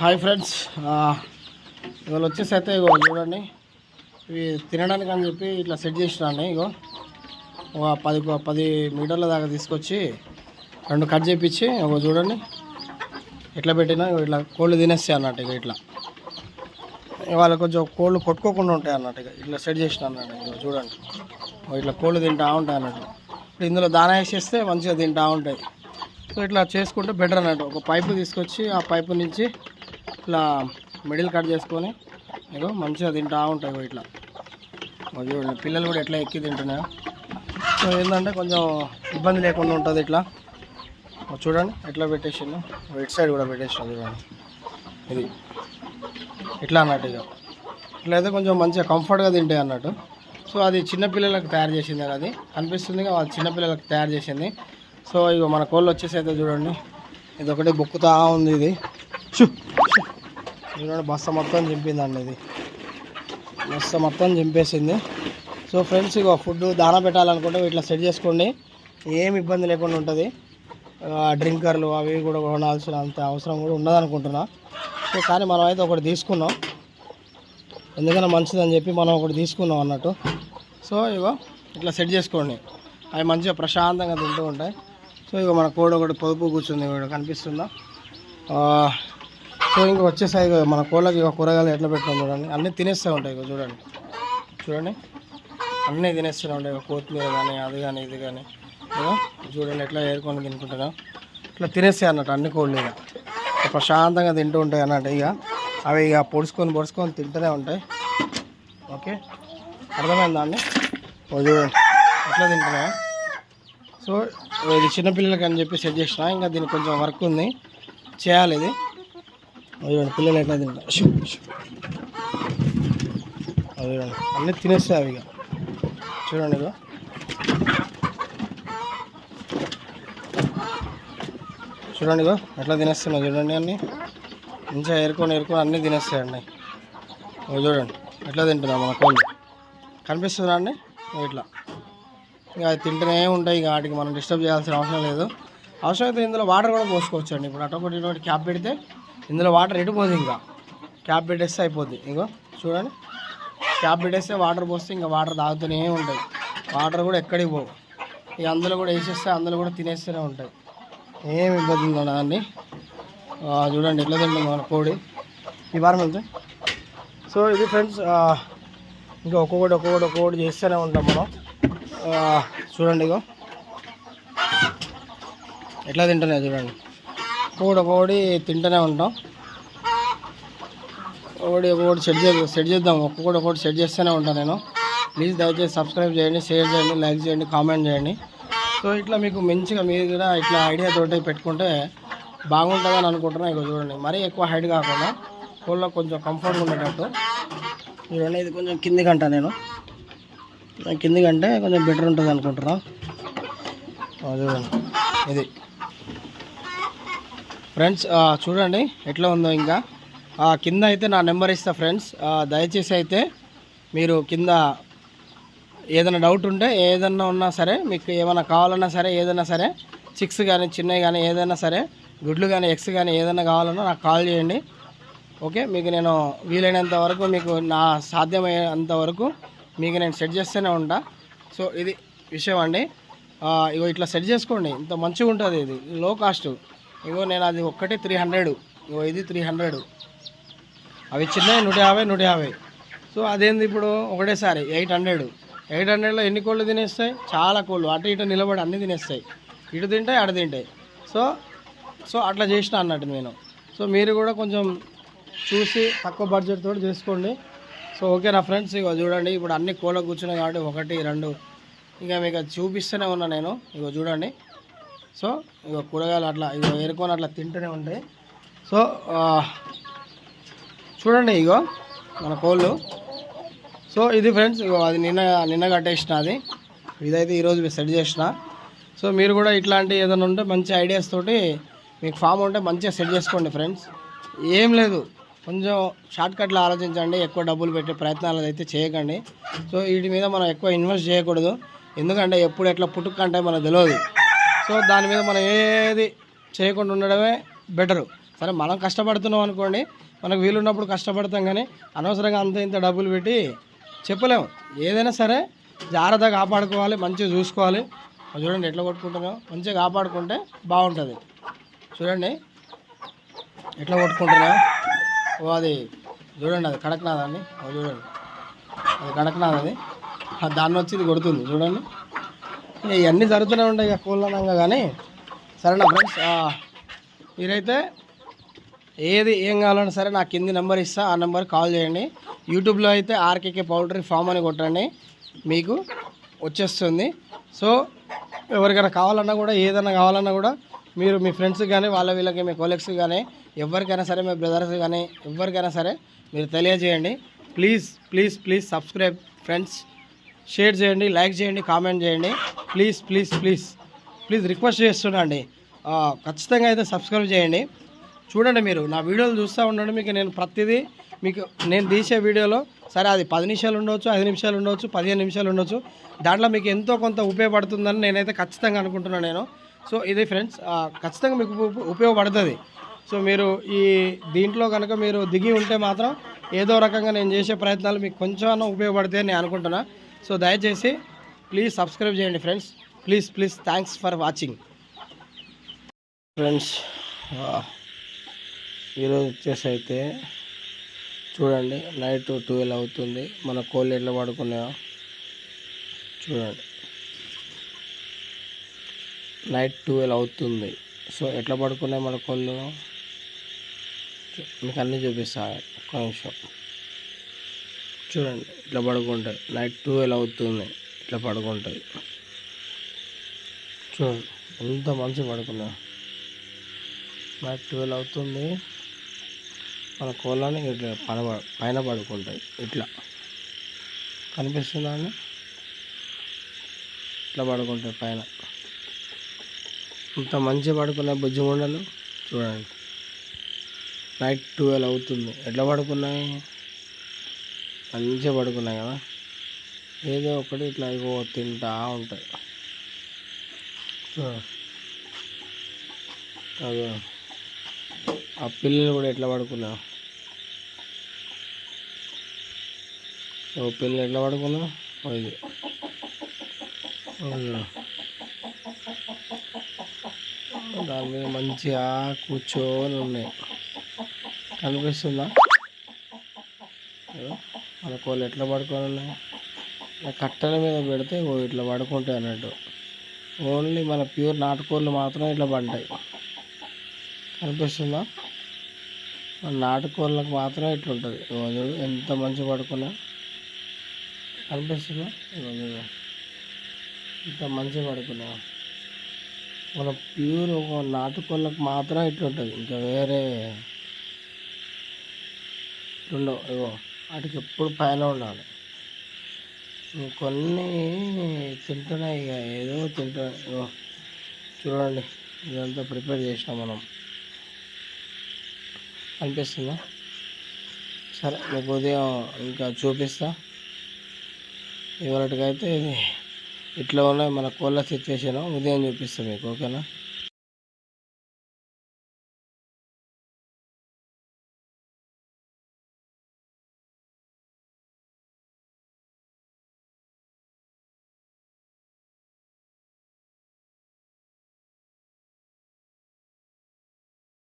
Hi friends. ఇవాళ వచ్చేసి అయితే ఇగో చూడండి. ఇవి తినడానికి అని చెప్పి ఇట్లా సెట్ చేసినాండి ఇగో. ఒక పది పది మీటర్ల దాకా తీసుకొచ్చి రెండు కట్ చేపించి ఒక చూడండి. ఎట్లా పెట్టినా ఇట్లా కోళ్ళు తినేస్తాయి అన్నట్టు ఇక ఇట్లా. ఇవాళ కొంచెం కోళ్ళు కొట్టుకోకుండా ఉంటాయి అన్నట్టు ఇక ఇట్లా సెట్ చేసిన అన్నట్టు ఇక చూడండి. ఇట్లా కోళ్ళు తింటా ఉంటాయి అన్నట్టు. ఇప్పుడు ఇందులో దానా వేసేస్తే మంచిగా తింటా ఉంటాయి. సో ఇట్లా చేసుకుంటే బెటర్ అన్నట్టు. ఒక పైపు తీసుకొచ్చి ఆ పైపు నుంచి ఇట్లా మిడిల్ కట్ చేసుకొని ఇగో మంచిగా తింటా ఉంటాయి ఇట్లా. చూడండి పిల్లలు కూడా ఎట్లా ఎక్కి తింటున్నాయో. సో ఏంటంటే కొంచెం ఇబ్బంది లేకుండా ఉంటుంది ఇట్లా. చూడండి ఎట్లా పెట్టేసిండు. ఇటు సైడ్ కూడా పెట్టేసిన చూడండి. ఇది ఇట్లా అన్నట్టు ఇక ఇట్లా అయితే కొంచెం మంచిగా కంఫర్ట్గా తింటాయి అన్నట్టు. సో అది చిన్నపిల్లలకు తయారు చేసింది అది. కనిపిస్తుంది అది చిన్నపిల్లలకు తయారు చేసింది. సో ఇగో మన కోళ్ళు వచ్చేసి అయితే చూడండి. ఇది ఒకటి బొక్కుతా ఉంది ఇది. ఈరోజు బస్స చూడండి బస్త మొత్తం చింపిందండి ఇది. బస్స మొత్తం చింపేసింది. సో ఫ్రెండ్స్ ఇగో ఫుడ్ దాన పెట్టాలనుకుంటే ఇట్లా సెట్ చేసుకోండి. ఏం ఇబ్బంది లేకుండా ఉంటుంది. డ్రింకర్లు అవి కూడా కొనాల్సిన అంత అవసరం కూడా ఉండదనుకుంటున్నా. సో కానీ మనం అయితే ఒకటి తీసుకున్నాం. ఎందుకన్నా మంచిదని చెప్పి మనం ఒకటి తీసుకున్నాం అన్నట్టు. సో ఇగో ఇట్లా సెట్ చేసుకోండి. అవి మంచిగా ప్రశాంతంగా తింటూ ఉంటాయి. సో ఇక మన కోడ ఒకటి పొదుపు కూర్చుంది కూడా కనిపిస్తుందా? సో ఇంకా వచ్చేసాయి మన కోళ్ళకి ఇక కూరగాయలు ఎట్లా పెట్టాం చూడండి. అన్నీ తినేస్తూ ఉంటాయి ఇక చూడండి. చూడండి. అన్నీ తినేస్తూనే ఉంటాయి కొత్తిమీర కానీ అది కానీ ఇది కానీ చూడండి ఎట్లా ఏరుకొని తినుకుంటున్నా ఇట్లా తినేస్తాయి అన్నట్టు అన్ని కోళ్ళు ఇక. ప్రశాంతంగా తింటూ ఉంటాయి అన్నట్టు ఇక. అవి ఇక పొడుచుకొని పొడుచుకొని తింటూనే ఉంటాయి. ఓకే? అర్థమైందా అండి? చూడండి. ఎట్లా తింటున్నా సో ఇది చిన్నపిల్లలకి అని చెప్పి సెట్ చేసిన ఇంకా దీనికి కొంచెం వర్క్ ఉంది. చేయాలి ఇది. అవి పిల్లలు ఎట్లా తింటా అవి అన్నీ తినేస్తాయి అవి ఇక. చూడండి ఇక చూడండి ఇగో ఎట్లా తినేస్తున్నాయి చూడండి అన్నీ. మంచిగా ఏరుకొని ఏరుకొని అన్నీ తినేస్తాయండి ఓ చూడండి ఎట్లా తింటున్నాం మన కోళ్ళు? కనిపిస్తుందా అండి ఇట్లా. ఇక అది తింటూనే ఉంటాయి ఇక వాటికి మనం డిస్టర్బ్ చేయాల్సిన అవసరం లేదు. అవసరం అయితే ఇందులో వాటర్ కూడా పోసుకోవచ్చు అండి ఇప్పుడు అటొకటి ఇటొకటి క్యాప్ పెడితే ఇందులో వాటర్ ఎటుపోదు ఇంకా. క్యాప్ పెట్టేస్తే అయిపోద్ది. ఇంకో చూడండి. క్యాప్ పెట్టేస్తే వాటర్ పోస్తే ఇంకా వాటర్ తాగుతూనే ఉంటాయి. వాటర్ కూడా ఎక్కడికి పోవు. ఇక అందులో కూడా వేసేస్తే అందులో కూడా తినేస్తూనే ఉంటాయి. ఏమి ఇబ్బంది ఉండదు అండి చూడండి ఎట్లా తింటుంది మన కోడి. ఈ వారం వెళ్తే. సో ఇది ఫ్రెండ్స్ ఇంకా ఒక్కొక్కటి ఒక్కొక్కటి ఒక్కొక్కటి చేస్తూనే ఉంటాం మనం. చూడండి ఇగో ఎట్లా తింటున్నాయి చూడండి. ఒక్కొక్కటి ఒక్కొక్కటి తింటూనే ఉంటాం. ఒకటి సెట్ చే సెట్ చేద్దాం. ఒక్కొక్కటి ఒకటి సెట్ చేస్తూనే ఉంటాను నేను. ప్లీజ్ దయచేసి సబ్స్క్రైబ్ చేయండి షేర్ చేయండి లైక్ చేయండి కామెంట్ చేయండి. సో ఇట్లా మీకు మంచిగా మీరు కూడా ఇట్లా ఐడియా తోటి పెట్టుకుంటే బాగుంటుందని అనుకుంటున్నాను ఇక చూడండి మరీ ఎక్కువ హైట్ కాకుండా కోళ్ళకి కొంచెం కంఫర్ట్గా ఉండేటట్టు. చూడండి ఇది కొంచెం కింది అంట నేను. కింది కంటే కొంచెం బెటర్ ఉంటుంది అనుకుంటున్నాను చూడండి. ఇది. ఫ్రెండ్స్ చూడండి ఎట్లా ఉందో ఇంకా. కింద అయితే నా నెంబర్ ఇస్తా ఫ్రెండ్స్ దయచేసి అయితే మీరు కింద ఏదైనా డౌట్ ఉంటే ఏదన్నా ఉన్నా సరే మీకు ఏమైనా కావాలన్నా సరే ఏదైనా సరే చిక్స్ కానీ చిన్నవి కానీ ఏదైనా సరే గుడ్లు కానీ ఎగ్స్ కానీ ఏదైనా కావాలన్నా నాకు కాల్ చేయండి. ఓకే మీకు నేను వీలైనంత వరకు మీకు నా సాధ్యమైనంత వరకు మీకు నేను సెట్ చేస్తూనే ఉంటా. సో ఇది విషయం అండి. ఇగో ఇట్లా సెట్ చేసుకోండి. ఇంత మంచిగా ఉంటుంది ఇది. లో కాస్ట్ ఇగో నేను అది ఒక్కటి త్రీ హండ్రెడ్ ఇగో ఇది త్రీ హండ్రెడ్ అవి చిన్నవి నూట యాభై నూట యాభై. సో అదేంది ఇప్పుడు? ఒకటేసారి ఎయిట్ హండ్రెడ్ ఎయిట్ హండ్రెడ్లో ఎన్ని కోళ్ళు తినేస్తాయి? చాలా కోళ్ళు. అటు ఇటు నిలబడి అన్నీ తినేస్తాయి. ఇటు తింటాయి అటు తింటాయి. సో సో అట్లా చేసిన అన్నట్టు నేను. సో మీరు కూడా కొంచెం చూసి తక్కువ బడ్జెట్ తోటి చేసుకోండి. సో ఓకే నా ఫ్రెండ్స్ ఇగో చూడండి. ఇప్పుడు అన్ని కోళ్ళ కూర్చున్నాయి కాబట్టి ఒకటి రెండు. ఇంకా మీకు అది చూపిస్తూనే ఉన్నా నేను. ఇగో చూడండి. సో ఇగో కూరగాయలు అట్లా ఇగో ఏరుకొని అట్లా తింటూనే ఉంటాయి సో చూడండి ఇగో మన కోళ్ళు. సో ఇది ఫ్రెండ్స్ ఇగో అది నిన్న నిన్న కట్టేసిన అది. ఇదైతే ఈరోజు సెట్ చేసిన. సో మీరు కూడా ఇట్లాంటి ఏదైనా ఉంటే మంచి ఐడియాస్ తోటి మీకు ఫామ్ ఉంటే మంచిగా సెట్ చేసుకోండి ఫ్రెండ్స్. ఏం లేదు కొంచెం షార్ట్కట్లో ఆలోచించండి ఎక్కువ డబ్బులు పెట్టే ప్రయత్నాలు అయితే చేయకండి. సో వీటి మీద మనం ఎక్కువ ఇన్వెస్ట్ చేయకూడదు. ఎందుకంటే ఎప్పుడు ఎట్లా పుట్టుకంటే మనకు తెలియదు. సో దాని మీద మనం ఏది చేయకుండా ఉండడమే బెటరు సరే మనం కష్టపడుతున్నాం అనుకోండి మనకు వీలున్నప్పుడు కష్టపడతాం కానీ అనవసరంగా అంత ఇంత డబ్బులు పెట్టి చెప్పలేము ఏదైనా సరే జాగ్రత్తగా కాపాడుకోవాలి మంచిగా చూసుకోవాలి. చూడండి ఎట్లా కొట్టుకుంటున్నాం మంచిగా కాపాడుకుంటే బాగుంటుంది. చూడండి. ఎట్లా కొట్టుకుంటున్నాం ఓ అది చూడండి అది కడక్నాథ్ అండి. చూడండి. అది కడక్నాథ్ అది. దాన్ని వచ్చి ఇది కొడుతుంది. చూడండి. ఇవన్నీ జరుగుతూనే ఉంటాయి ఇక కూలనంగా కానీ. సరేనా ఫ్రెండ్స్ మీరైతే ఏది ఏం కావాలన్నా సరే నాకు కింది నెంబర్ ఇస్తా ఆ నెంబర్ కాల్ చేయండి. యూట్యూబ్లో అయితే ఆర్కేకే పౌల్ట్రీ ఫామ్ అని కొట్టండి. మీకు వచ్చేస్తుంది. సో ఎవరికైనా కావాలన్నా కూడా ఏదైనా కావాలన్నా కూడా మీరు మీ ఫ్రెండ్స్కి కానీ వాళ్ళ వీళ్ళకి మీ కొలీగ్స్కి కానీ ఎవరికైనా సరే మీ బ్రదర్స్ కానీ ఎవరికైనా సరే మీరు తెలియజేయండి. Please please please subscribe friends share చేయండి లైక్ చేయండి కామెంట్ చేయండి. Please please please. Please request చేస్తున్నా అండి. ఖచ్చితంగా అయితే సబ్స్క్రైబ్ చేయండి. చూడండి మీరు నా వీడియోలు చూస్తూ ఉండండి మీకు. నేను ప్రతిదీ మీకు నేను తీసే వీడియోలో సరే అది పది నిమిషాలు ఉండవచ్చు ఐదు నిమిషాలు ఉండవచ్చు పదిహేను నిమిషాలు ఉండవచ్చు దాంట్లో మీకు ఎంతో కొంత ఉపయోగపడుతుందని నేనైతే ఖచ్చితంగా అనుకుంటున్నాను నేను. సో ఇది ఫ్రెండ్స్ ఖచ్చితంగా మీకు ఉపయోగపడుతుంది. సో మీరు ఈ దీంట్లో కనుక మీరు దిగి ఉంటే మాత్రం ఏదో రకంగా నేను చేసే ప్రయత్నాలు మీకు కొంచెం ఉపయోగపడతాయని నేను అనుకుంటున్నాను సో దయచేసి ప్లీజ్ సబ్స్క్రైబ్ చేయండి friends. Please please thanks for watching. Friends ఈరోజు వచ్చేసి అయితే చూడండి నైట్ ట్వెల్వ్ అవుతుంది. మన కోళ్ళు ఎట్లా పడుకున్నాయో చూడండి. నైట్ ట్వెల్వ్ అవుతుంది. సో ఎట్లా పడుకున్నాయి మన కోళ్ళు? మీకు అన్నీ చూపిస్తాను ఒక్క నిమిషం. చూడండి ఇట్లా పడుకుంటాయి నైట్ ట్వెల్వ్ అవుతుంది ఇట్లా పడుకుంటాయి చూడండి ఎంత మంచి పడుకున్నా. నైట్ ట్వెల్వ్ అవుతుంది మన కోళ్ళని ఇట్లా పన ప- పైన పడుకుంటాయి ఇట్లా. కనిపిస్తుందా ఇట్లా పడుకుంటాయి పైన. ఇంత మంచి పడుకున్నాయి బుజ్జిమండలు చూడండి. నైట్ ట్వెల్వ్ అవుతుంది ఎట్లా పడుకున్నాయి? మంచిగా పడుకున్నాయి కదా. ఏదో ఒకటి ఇట్లా ఇగో తింటా ఉంటాయి. అదో ఆ పిల్లలు కూడా ఎట్లా పడుకున్నావు ఓ పిల్లలు ఎట్లా ఇది అయ్యో. దాని మీద మంచిగా కూర్చొని ఉన్నాయి. కనిపిస్తుందా? అనుకోవాలి మన కోళ్ళు ఎట్లా పడుకోవాలి కట్టెల మీద పెడితే ఓ ఇట్లా పడుకుంటాయి అన్నట్టు. ఓన్లీ మన ప్యూర్ నాటుకోళ్ళు మాత్రం ఇట్లా పంటాయి కనిపిస్తుందా? మన నాటుకోళ్ళకు మాత్రం ఇట్లా ఉంటుంది రోజు ఎంత మంచి పడుకున్నా. కనిపిస్తుందా? రోజు ఇంత మంచి పడుకున్నా. మన ప్యూర్ ఒక నాటుకోళ్ళకు మాత్రం ఇట్లుంటుంది. ఇంకా వేరే ఉండవు ఇగో. వాటికి ఎప్పుడు పైన ఉండాలి. కొన్ని తింటున్నాయి ఇక ఏదో తింటున్నాయి. చూడండి ఇదంతా ప్రిపేర్ చేసినాం మనం. అనిపిస్తుందా? సరే మీకు ఉదయం ఇంకా చూపిస్తా. ఇవాళకైతే ఇది ఇట్లా ఉన్నాయి మన కోళ్ళ సిచ్యువేషన్ ఉదయం చూపిస్తాం మీకు ఓకేనా?